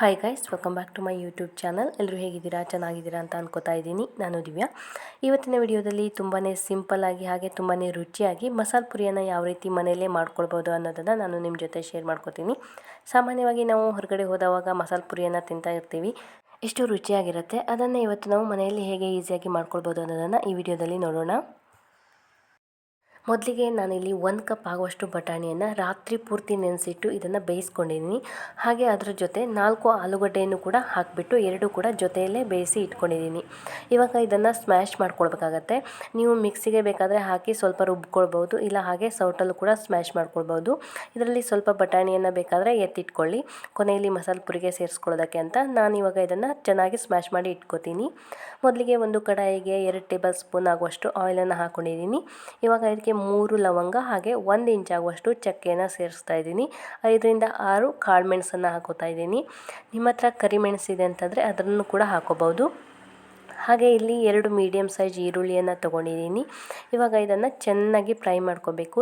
Hi guys welcome back to my YouTube channel ಎಲ್ಲರೂ ಹೇಗಿದ್ದೀರಾ? ಚೆನ್ನಾಗಿದ್ದೀರಾ ಅಂತ ಅನ್ಕೋತಾ ಇದ್ದೀನಿ. ನಾನು ದಿವ್ಯಾ. ಇವತ್ತಿನ ವಿಡಿಯೋದಲ್ಲಿ ತುಂಬಾ ಸಿಂಪಲ್ಲಾಗಿ ಹಾಗೆ ತುಂಬಾ ರುಚಿಯಾಗಿ ಮಸಾಲೆ ಪುರಿಯನ್ನು ಯಾವ ರೀತಿ ಮನೆಯಲ್ಲೇ ಮಾಡ್ಕೊಳ್ಬೋದು ಅನ್ನೋದನ್ನು ನಾನು ನಿಮ್ಮ ಜೊತೆ ಶೇರ್ ಮಾಡ್ಕೋತೀನಿ. ಸಾಮಾನ್ಯವಾಗಿ ನಾವು ಹೊರಗಡೆ ಹೋದವಾಗ ಮಸಾಲೆ ಪುರಿಯನ್ನು ತಿಂತಾ ಇರ್ತೀವಿ. ಎಷ್ಟು ರುಚಿಯಾಗಿರುತ್ತೆ, ಅದನ್ನು ಇವತ್ತು ನಾವು ಮನೆಯಲ್ಲಿ ಹೇಗೆ ಈಸಿಯಾಗಿ ಮಾಡ್ಕೊಳ್ಬೋದು ಅನ್ನೋದನ್ನು ಈ ವಿಡಿಯೋದಲ್ಲಿ ನೋಡೋಣ. ಮೊದಲಿಗೆ ನಾನಿಲ್ಲಿ ಒಂದು ಕಪ್ ಆಗುವಷ್ಟು ಬಟಾಣಿಯನ್ನು ರಾತ್ರಿ ಪೂರ್ತಿ ನೆನೆಸಿಟ್ಟು ಇದನ್ನು ಬೇಯಿಸ್ಕೊಂಡಿದ್ದೀನಿ. ಹಾಗೆ ಅದರ ಜೊತೆ ನಾಲ್ಕು ಆಲೂಗಡ್ಡೆಯನ್ನು ಕೂಡ ಹಾಕಿಬಿಟ್ಟು ಎರಡು ಕೂಡ ಜೊತೆಯಲ್ಲೇ ಬೇಯಿಸಿ ಇಟ್ಕೊಂಡಿದ್ದೀನಿ. ಇವಾಗ ಇದನ್ನು ಸ್ಮ್ಯಾಶ್ ಮಾಡ್ಕೊಳ್ಬೇಕಾಗತ್ತೆ. ನೀವು ಮಿಕ್ಸಿಗೆ ಬೇಕಾದರೆ ಹಾಕಿ ಸ್ವಲ್ಪ ರುಬ್ಕೊಳ್ಬೋದು ಇಲ್ಲ ಹಾಗೆ ಸೌಟಲ್ಲೂ ಕೂಡ ಸ್ಮ್ಯಾಶ್ ಮಾಡ್ಕೊಳ್ಬೋದು ಇದರಲ್ಲಿ ಸ್ವಲ್ಪ ಬಟಾಣಿಯನ್ನು ಬೇಕಾದರೆ ಎತ್ತಿಟ್ಕೊಳ್ಳಿ. ಕೊನೆಯಲ್ಲಿ ಮಸಾಲೆ ಪುರಿಗೆ ಸೇರಿಸ್ಕೊಳ್ಳೋದಕ್ಕೆ ಅಂತ ನಾನು ಇವಾಗ ಇದನ್ನು ಚೆನ್ನಾಗಿ ಸ್ಮ್ಯಾಶ್ ಮಾಡಿ ಇಟ್ಕೋತೀನಿ. ಮೊದಲಿಗೆ ಒಂದು ಕಡಾಯಿಗೆ ಎರಡು ಟೇಬಲ್ ಸ್ಪೂನ್ ಆಗುವಷ್ಟು ಆಯಿಲನ್ನು ಹಾಕ್ಕೊಂಡಿದ್ದೀನಿ ಇವಾಗ ಇದಕ್ಕೆ ಮೂರು ಲವಂಗ ಹಾಗೆ ಒಂದು ಇಂಚಾಗುವಷ್ಟು ಚಕ್ಕೆನ ಸೇರಿಸ್ತಾ ಇದ್ದೀನಿ. ಐದರಿಂದ ಆರು ಕಾಳು ಮೆಣಸನ್ನು ಹಾಕೋತಾ ಇದ್ದೀನಿ. ನಿಮ್ಮ ಹತ್ರ ಕರಿಮೆಣಸಿದೆ ಅಂತಂದರೆ ಅದನ್ನು ಕೂಡ ಹಾಕೋಬಹುದು. ಹಾಗೆ ಇಲ್ಲಿ ಎರಡು ಮೀಡಿಯಮ್ ಸೈಜ್ ಈರುಳ್ಳಿಯನ್ನು ತೊಗೊಂಡಿದ್ದೀನಿ. ಇವಾಗ ಇದನ್ನು ಚೆನ್ನಾಗಿ ಫ್ರೈ ಮಾಡ್ಕೋಬೇಕು.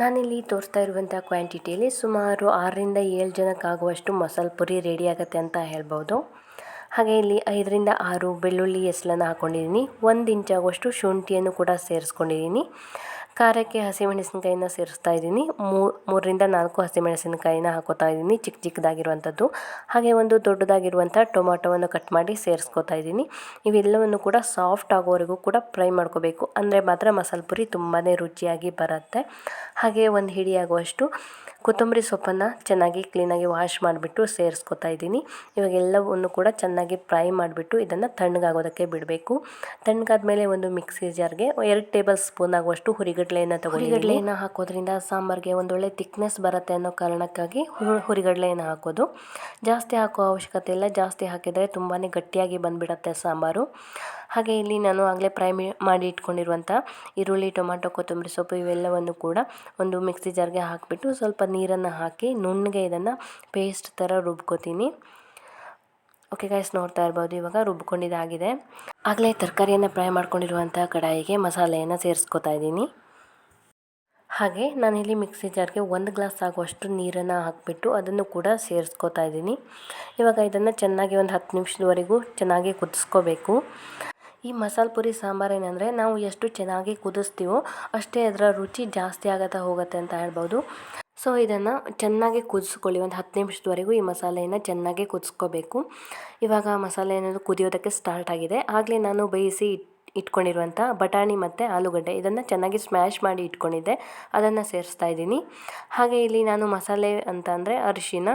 ನಾನಿಲ್ಲಿ ತೋರಿಸ್ತಾ ಇರುವಂಥ ಕ್ವಾಂಟಿಟಿಯಲ್ಲಿ ಸುಮಾರು ಆರರಿಂದ ಏಳು ಜನಕ್ಕಾಗುವಷ್ಟು ಮಸಾಲೆ ಪುರಿ ರೆಡಿ ಆಗುತ್ತೆ ಅಂತ ಹೇಳ್ಬೋದು. ಹಾಗೆ ಇಲ್ಲಿ ಐದರಿಂದ ಆರು ಬೆಳ್ಳುಳ್ಳಿ ಎಸಳನ್ನು ಹಾಕ್ಕೊಂಡಿದ್ದೀನಿ ಒಂದು ಇಂಚಾಗುವಷ್ಟು ಶುಂಠಿಯನ್ನು ಕೂಡ ಸೇರಿಸ್ಕೊಂಡಿದ್ದೀನಿ. ಖಾರಕ್ಕೆ ಹಸಿಮೆಣಸಿನಕಾಯಿನ ಸೇರಿಸ್ತಾ ಇದ್ದೀನಿ. ಮೂರರಿಂದ ನಾಲ್ಕು ಹಸಿಮೆಣಸಿನಕಾಯಿನ ಹಾಕೋತಾ ಇದ್ದೀನಿ ಚಿಕ್ಕ ಚಿಕ್ಕದಾಗಿರುವಂಥದ್ದು. ಹಾಗೆ ಒಂದು ದೊಡ್ಡದಾಗಿರುವಂಥ ಟೊಮಾಟೊವನ್ನು ಕಟ್ ಮಾಡಿ ಸೇರಿಸ್ಕೋತಾ ಇದ್ದೀನಿ. ಇವೆಲ್ಲವನ್ನು ಕೂಡ ಸಾಫ್ಟ್ ಆಗೋವರೆಗೂ ಕೂಡ ಫ್ರೈ ಮಾಡ್ಕೋಬೇಕು. ಅಂದರೆ ಮಾತ್ರ ಮಸಾಲೆ ಪುರಿ ತುಂಬಾ ರುಚಿಯಾಗಿ ಬರುತ್ತೆ. ಹಾಗೆ ಒಂದು ಹಿಡಿಯಾಗುವಷ್ಟು ಕೊತ್ತಂಬರಿ ಸೊಪ್ಪನ್ನು ಚೆನ್ನಾಗಿ ಕ್ಲೀನಾಗಿ ವಾಶ್ ಮಾಡಿಬಿಟ್ಟು ಸೇರಿಸ್ಕೊತಾ ಇದ್ದೀನಿ. ಇವಾಗ ಎಲ್ಲವನ್ನು ಕೂಡ ಚೆನ್ನಾಗಿ ಫ್ರೈ ಮಾಡಿಬಿಟ್ಟು ಇದನ್ನು ತಣ್ಣಗಾಗೋದಕ್ಕೆ ಬಿಡಬೇಕು. ತಣ್ಣಗಾದ ಮೇಲೆ ಒಂದು ಮಿಕ್ಸಿ ಜಾರ್ಗೆ ಎರಡು ಟೇಬಲ್ ಸ್ಪೂನ್ ಆಗುವಷ್ಟು ಹುರಿಗಡ್ಲೆಯನ್ನು ಹುರಿಗಡ್ಲೆಯನ್ನು ಹಾಕೋದ್ರಿಂದ ಸಾಂಬಾರಿಗೆ ಒಂದೊಳ್ಳೆ ತಿಕ್ನೆಸ್ ಬರುತ್ತೆ ಅನ್ನೋ ಕಾರಣಕ್ಕಾಗಿ ಹುರಿಗಡಲೆಯನ್ನು ಹಾಕೋದು. ಜಾಸ್ತಿ ಹಾಕೋ ಅವಶ್ಯಕತೆ ಇಲ್ಲ. ಜಾಸ್ತಿ ಹಾಕಿದರೆ ತುಂಬಾ ಗಟ್ಟಿಯಾಗಿ ಬಂದುಬಿಡತ್ತೆ ಸಾಂಬಾರು. ಹಾಗೆ ಇಲ್ಲಿ ನಾನು ಆಗಲೇ ಫ್ರೈ ಮಾಡಿ ಇಟ್ಕೊಂಡಿರುವಂಥ ಈರುಳ್ಳಿ, ಟೊಮಾಟೊ, ಕೊತ್ತಂಬರಿ ಸೊಪ್ಪು ಇವೆಲ್ಲವನ್ನು ಕೂಡ ಒಂದು ಮಿಕ್ಸಿ ಜಾರ್ಗೆ ಹಾಕಿಬಿಟ್ಟು ಸ್ವಲ್ಪ ನೀರನ್ನು ಹಾಕಿ ನುಣ್ಣಗೆ ಇದನ್ನು ಪೇಸ್ಟ್ ಥರ ರುಬ್ಕೋತೀನಿ. ಓಕೆ ಗೈಸ್ ನೋಡ್ತಾ ಇರ್ಬೋದು. ಇವಾಗ ರುಬ್ಕೊಂಡಿದ್ದಾಗಿದೆ. ಆಗಲೇ ತರಕಾರಿಯನ್ನು ಫ್ರೈ ಮಾಡ್ಕೊಂಡಿರುವಂಥ ಕಡಾಯಿಗೆ ಮಸಾಲೆಯನ್ನು ಸೇರಿಸ್ಕೊತಾ ಇದ್ದೀನಿ. ಹಾಗೆ ನಾನಿಲ್ಲಿ ಮಿಕ್ಸಿ ಜಾರ್ಗೆ ಒಂದು ಗ್ಲಾಸ್ ಆಗುವಷ್ಟು ನೀರನ್ನು ಹಾಕಿಬಿಟ್ಟು ಅದನ್ನು ಕೂಡ ಸೇರಿಸ್ಕೊತಾ ಇದ್ದೀನಿ. ಇವಾಗ ಇದನ್ನು ಚೆನ್ನಾಗಿ ಒಂದು ಹತ್ತು ನಿಮಿಷದವರೆಗೂ ಚೆನ್ನಾಗಿ ಕುದಿಸ್ಕೋಬೇಕು. ಈ ಮಸಾಲೆ ಪುರಿ ಸಾಂಬಾರು ಏನಂದರೆ ನಾವು ಎಷ್ಟು ಚೆನ್ನಾಗಿ ಕುದಿಸ್ತೀವೋ ಅಷ್ಟೇ ಅದರ ರುಚಿ ಜಾಸ್ತಿ ಆಗುತ್ತಾ ಹೋಗುತ್ತೆ ಅಂತ ಹೇಳ್ಬೋದು. ಸೊ, ಇದನ್ನು ಚೆನ್ನಾಗಿ ಕುದಿಸ್ಕೊಳ್ಳಿ. ಒಂದು ಹತ್ತು ನಿಮಿಷದವರೆಗೂ ಈ ಮಸಾಲೆಯನ್ನು ಚೆನ್ನಾಗಿ ಕುದಿಸ್ಕೋಬೇಕು. ಇವಾಗ ಮಸಾಲೆ ಏನಾದರೂ ಕುದಿಯೋದಕ್ಕೆ ಸ್ಟಾರ್ಟ್ ಆಗಿದೆ. ಆಗಲೇ ನಾನು ಬೇಯಿಸಿ ಇಟ್ಕೊಂಡಿರುವಂಥ ಬಟಾಣಿ ಮತ್ತು ಆಲೂಗಡ್ಡೆ ಇದನ್ನು ಚೆನ್ನಾಗಿ ಸ್ಮ್ಯಾಶ್ ಮಾಡಿ ಇಟ್ಕೊಂಡಿದ್ದೆ, ಅದನ್ನು ಸೇರಿಸ್ತಾ ಇದ್ದೀನಿ. ಹಾಗೆ ಇಲ್ಲಿ ನಾನು ಮಸಾಲೆ ಅಂತ ಅಂದರೆ ಅರಿಶಿನ,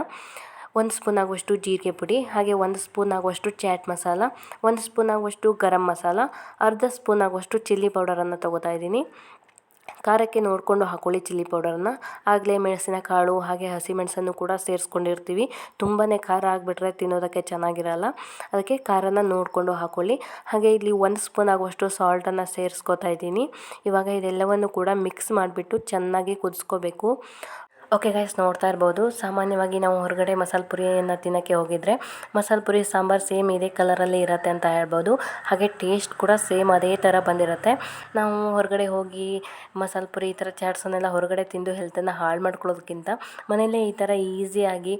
ಒಂದು ಸ್ಪೂನ್ ಆಗುವಷ್ಟು ಜೀರಿಗೆ ಪುಡಿ, ಹಾಗೆ ಒಂದು ಸ್ಪೂನ್ ಆಗುವಷ್ಟು ಚಾಟ್ ಮಸಾಲ, ಒಂದು ಸ್ಪೂನ್ ಆಗುವಷ್ಟು ಗರಂ ಮಸಾಲ, ಅರ್ಧ ಸ್ಪೂನ್ ಆಗುವಷ್ಟು ಚಿಲ್ಲಿ ಪೌಡರನ್ನು ತಗೋತಾ ಇದ್ದೀನಿ. ಖಾರಕ್ಕೆ ನೋಡಿಕೊಂಡು ಹಾಕ್ಕೊಳ್ಳಿ ಚಿಲ್ಲಿ ಪೌಡರನ್ನು, ಆಗಲೇ ಮೆಣಸಿನ ಕಾಳು ಹಾಗೆ ಹಸಿಮೆಣಸನ್ನು ಕೂಡ ಸೇರಿಸ್ಕೊಂಡಿರ್ತೀವಿ. ತುಂಬಾ ಖಾರ ಆಗಿಬಿಟ್ರೆ ತಿನ್ನೋದಕ್ಕೆ ಚೆನ್ನಾಗಿರಲ್ಲ. ಅದಕ್ಕೆ ಖಾರನ ನೋಡಿಕೊಂಡು ಹಾಕ್ಕೊಳ್ಳಿ ಹಾಗೆ ಇಲ್ಲಿ ಒಂದು ಸ್ಪೂನ್ ಆಗುವಷ್ಟು ಸಾಲ್ಟನ್ನು ಸೇರಿಸ್ಕೊತಾ ಇದ್ದೀನಿ. ಇವಾಗ ಇದೆಲ್ಲವನ್ನು ಕೂಡ ಮಿಕ್ಸ್ ಮಾಡಿಬಿಟ್ಟು ಚೆನ್ನಾಗಿ ಕುದಿಸ್ಕೋಬೇಕು. ಓಕೆ ಗೈಸ್ ನೋಡ್ತಾ ಇರ್ಬೋದು. ಸಾಮಾನ್ಯವಾಗಿ ನಾವು ಹೊರಗಡೆ ಮಸಾಲೆ ಪುರಿಯನ್ನು ತಿನ್ನೋಕ್ಕೆ ಹೋಗಿದ್ರೆ ಮಸಾಲೆ ಪುರಿ, ಸಾಂಬಾರು ಸೇಮ್ ಇದೇ ಕಲರಲ್ಲಿ ಇರುತ್ತೆ ಅಂತ ಹೇಳ್ಬೋದು. ಹಾಗೆ ಟೇಸ್ಟ್ ಕೂಡ ಸೇಮ್ ಅದೇ ಥರ ಬಂದಿರುತ್ತೆ. ನಾವು ಹೊರಗಡೆ ಹೋಗಿ ಮಸಾಲೆ ಪುರಿ ಈ ಥರ ಚಾಟ್ಸನ್ನೆಲ್ಲ ಹೊರಗಡೆ ತಿಂದು ಹೆಲ್ತನ್ನು ಹಾಳು ಮಾಡ್ಕೊಳ್ಳೋದಕ್ಕಿಂತ ಮನೆಯಲ್ಲೇ ಈ ಥರ ಈಸಿಯಾಗಿ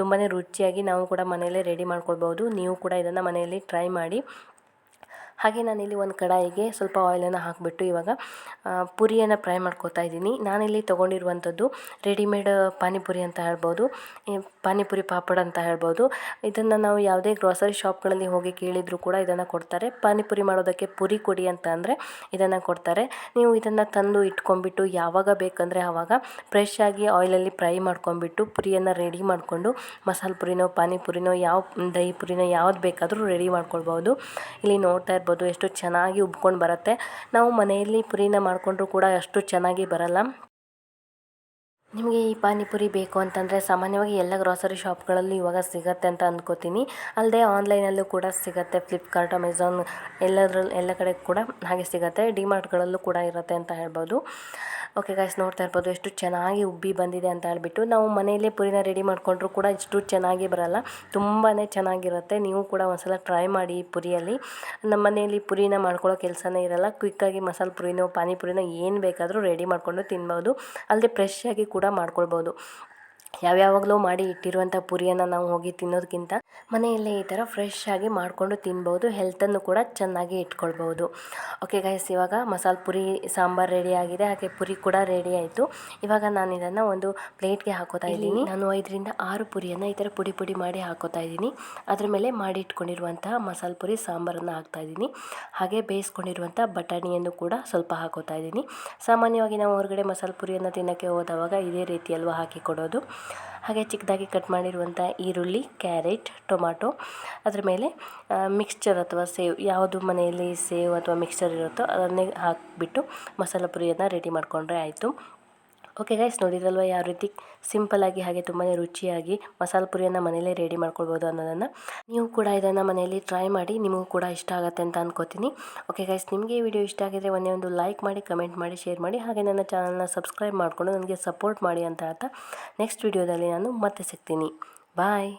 ತುಂಬಾ ರುಚಿಯಾಗಿ ನಾವು ಕೂಡ ಮನೆಯಲ್ಲೇ ರೆಡಿ ಮಾಡ್ಕೊಳ್ಬೋದು. ನೀವು ಕೂಡ ಇದನ್ನು ಮನೆಯಲ್ಲಿ ಟ್ರೈ ಮಾಡಿ. ಹಾಗೆ ನಾನಿಲ್ಲಿ ಒಂದು ಕಡಾಯಿಗೆ ಸ್ವಲ್ಪ ಆಯಿಲನ್ನು ಹಾಕಿಬಿಟ್ಟು ಇವಾಗ ಪುರಿಯನ್ನು ಫ್ರೈ ಮಾಡ್ಕೋತಾ ಇದ್ದೀನಿ. ನಾನಿಲ್ಲಿ ತೊಗೊಂಡಿರುವಂಥದ್ದು ರೆಡಿಮೇಡ್ ಪಾನಿಪುರಿ ಅಂತ ಹೇಳ್ಬೋದು ಪಾನಿಪುರಿ ಪಾಪಡ್ ಅಂತ ಹೇಳ್ಬೋದು. ಇದನ್ನು ನಾವು ಯಾವುದೇ ಗ್ರೋಸರಿ ಶಾಪ್ಗಳಲ್ಲಿ ಹೋಗಿ ಕೇಳಿದರೂ ಕೂಡ ಇದನ್ನು ಕೊಡ್ತಾರೆ. ಪಾನಿಪುರಿ ಮಾಡೋದಕ್ಕೆ ಪುರಿ ಕೊಡಿ ಅಂತ ಅಂದರೆ ಇದನ್ನು ಕೊಡ್ತಾರೆ. ನೀವು ಇದನ್ನು ತಂದು ಇಟ್ಕೊಂಡ್ಬಿಟ್ಟು ಯಾವಾಗ ಬೇಕಂದರೆ ಆವಾಗ ಫ್ರೆಶ್ ಆಗಿ ಆಯಿಲಲ್ಲಿ ಫ್ರೈ ಮಾಡ್ಕೊಂಡ್ಬಿಟ್ಟು ಪುರಿಯನ್ನು ರೆಡಿ ಮಾಡಿಕೊಂಡು ಮಸಾಲೆ ಪುರಿನೋ, ಪಾನಿಪುರಿನೋ, ಯಾವ ದಹಿ ಪುರಿನೋ ಯಾವ್ದು ಬೇಕಾದರೂ ರೆಡಿ ಮಾಡ್ಕೊಳ್ಬೋದು. ಇಲ್ಲಿ ನೋಡ್ತಾ ಇರ್ಬೋದು ನೋಡ್ಬೋದು ಎಷ್ಟು ಚೆನ್ನಾಗಿ ಉಬ್ಕೊಂಡು ಬರುತ್ತೆ. ನಾವು ಮನೆಯಲ್ಲಿ ಪುರಿನ ಮಾಡಿಕೊಂಡ್ರೂ ಕೂಡ ಅಷ್ಟು ಚೆನ್ನಾಗಿ ಬರಲ್ಲ. ನಿಮಗೆ ಈ ಪಾನಿಪುರಿ ಬೇಕು ಅಂತಂದರೆ ಸಾಮಾನ್ಯವಾಗಿ ಎಲ್ಲ ಗ್ರಾಸರಿ ಶಾಪ್ಗಳಲ್ಲಿ ಇವಾಗ ಸಿಗತ್ತೆ ಅಂತ ಅಂದ್ಕೋತೀನಿ ಅಲ್ಲದೆ ಆನ್ಲೈನಲ್ಲೂ ಕೂಡ ಸಿಗುತ್ತೆ ಫ್ಲಿಪ್ಕಾರ್ಟ್ ಅಮೆಝಾನ್ ಎಲ್ಲದ್ರಲ್ಲಿ ಎಲ್ಲ ಕಡೆ ಕೂಡ ಹಾಗೆ ಸಿಗುತ್ತೆ ಡಿಮಾರ್ಟ್ಗಳಲ್ಲೂ ಕೂಡ ಇರುತ್ತೆ ಅಂತ ಹೇಳ್ಬೋದು. ಓಕೆ ಗಾಯ್ಸ್ ನೋಡ್ತಾ ಇರ್ಬೋದು, ಎಷ್ಟು ಚೆನ್ನಾಗಿ ಉಬ್ಬಿ ಬಂದಿದೆ ಅಂತ ಹೇಳ್ಬಿಟ್ಟು, ನಾವು ಮನೆಯಲ್ಲೇ ಪುರಿನ ರೆಡಿ ಮಾಡಿಕೊಂಡ್ರೂ ಕೂಡ ಇಷ್ಟು ಚೆನ್ನಾಗಿ ಬರಲ್ಲ. ತುಂಬಾ ಚೆನ್ನಾಗಿರುತ್ತೆ. ನೀವು ಕೂಡ ಒಂದ್ಸಲ ಟ್ರೈ ಮಾಡಿ ಪುರಿಯಲ್ಲಿ. ನಮ್ಮ ಮನೆಯಲ್ಲಿ ಪುರಿನ ಮಾಡ್ಕೊಳ್ಳೋ ಕೆಲಸನೇ ಇರಲ್ಲ. ಕ್ವಿಕ್ಕಾಗಿ ಮಸಾಲೆ ಪುರಿನೋ ಪಾನಿಪುರಿನೋ ಏನು ಬೇಕಾದರೂ ರೆಡಿ ಮಾಡಿಕೊಂಡು ತಿನ್ಬೋದು. ಅಲ್ಲದೆ ಫ್ರೆಶ್ ಆಗಿ ಕೂಡ ಮಾಡ್ಕೊಳ್ಬೋದು. ಯಾವ್ಯಾವಾಗಲೂ ಮಾಡಿ ಇಟ್ಟಿರುವಂಥ ಪುರಿಯನ್ನು ನಾವು ಹೋಗಿ ತಿನ್ನೋದಕ್ಕಿಂತ ಮನೆಯಲ್ಲೇ ಈ ಥರ ಫ್ರೆಶ್ ಆಗಿ ಮಾಡಿಕೊಂಡು ತಿನ್ಬೋದು ಹೆಲ್ತನ್ನು ಕೂಡ ಚೆನ್ನಾಗಿ ಇಟ್ಕೊಳ್ಬೋದು. ಓಕೆ ಗೈಸ್ ಇವಾಗ ಮಸಾಲೆ ಪುರಿ ಸಾಂಬಾರು ರೆಡಿ ಆಗಿದೆ ಹಾಗೆ ಪುರಿ ಕೂಡ ರೆಡಿ ಆಯಿತು. ಇವಾಗ ನಾನು ಇದನ್ನು ಒಂದು ಪ್ಲೇಟ್ಗೆ ಹಾಕೋತಾ ಇದ್ದೀನಿ. ನಾನು ಐದರಿಂದ ಆರು ಪುರಿಯನ್ನು ಈ ಥರ ಪುಡಿ ಪುಡಿ ಮಾಡಿ ಹಾಕೋತಾ ಇದ್ದೀನಿ. ಅದ್ರ ಮೇಲೆ ಮಾಡಿ ಇಟ್ಕೊಂಡಿರುವಂತಹ ಮಸಾಲೆ ಪುರಿ ಸಾಂಬಾರನ್ನು ಹಾಕ್ತಾ ಇದ್ದೀನಿ. ಹಾಗೆ ಬೇಯಿಸ್ಕೊಂಡಿರುವಂಥ ಬಟಾಣಿಯನ್ನು ಕೂಡ ಸ್ವಲ್ಪ ಹಾಕೋತಾ ಇದ್ದೀನಿ. ಸಾಮಾನ್ಯವಾಗಿ ನಾವು ಹೊರಗಡೆ ಮಸಾಲೆ ಪುರಿಯನ್ನು ತಿನ್ನೋಕ್ಕೆ ಹೋದವಾಗ ಇದೇ ರೀತಿಯಲ್ವ ಹಾಕಿ ಕೊಡೋದು. ಹಾಗೆ ಚಿಕ್ಕದಾಗಿ ಕಟ್ ಮಾಡಿರುವಂಥ ಈರುಳ್ಳಿ, ಕ್ಯಾರೆಟ್ ಟೊಮ್ಯಾಟೊ ಅದರ ಮೇಲೆ ಮಿಕ್ಸ್ಚರ್ ಅಥವಾ ಸೇವ್, ಯಾವುದು ಮನೆಯಲ್ಲಿ ಸೇವ್ ಅಥವಾ ಮಿಕ್ಸ್ಚರ್ ಇರುತ್ತೋ ಅದನ್ನೇ ಹಾಕಿಬಿಟ್ಟು ಮಸಾಲ ಪುರಿಯನ್ನು ರೆಡಿ ಮಾಡಿಕೊಂಡ್ರೆ ಆಯಿತು. ಓಕೆ ಗೈಸ್ ನೋಡಿದ್ರಲ್ವ? ಯಾವ ರೀತಿ ಸಿಂಪಲ್ಲಾಗಿ ಹಾಗೆ ತುಂಬಾ ರುಚಿಯಾಗಿ ಮಸಾಲೆ ಪುರಿಯನ್ನು ಮನೆಯಲ್ಲೇ ರೆಡಿ ಮಾಡ್ಕೊಳ್ಬೋದು ಅನ್ನೋದನ್ನು ನೀವು ಕೂಡ ಇದನ್ನು ಮನೆಯಲ್ಲಿ ಟ್ರೈ ಮಾಡಿ ನಿಮಗೂ ಕೂಡ ಇಷ್ಟ ಆಗುತ್ತೆ ಅಂತ ಅನ್ಕೋತೀನಿ. ಓಕೆ ಗೈಸ್ ನಿಮಗೆ ಈ ವಿಡಿಯೋ ಇಷ್ಟ ಆಗಿದ್ರೆ ಒಂದೇ ಒಂದು ಲೈಕ್ ಮಾಡಿ ಕಮೆಂಟ್ ಮಾಡಿ ಶೇರ್ ಮಾಡಿ, ಹಾಗೆ ನನ್ನ ಚಾನಲ್ನ ಸಬ್ಸ್ಕ್ರೈಬ್ ಮಾಡಿಕೊಂಡು ನನಗೆ ಸಪೋರ್ಟ್ ಮಾಡಿ ಅಂತ ಹೇಳ್ತಾ ನೆಕ್ಸ್ಟ್ ವಿಡಿಯೋದಲ್ಲಿ ನಾನು ಮತ್ತೆ ಸಿಗ್ತೀನಿ. ಬಾಯ್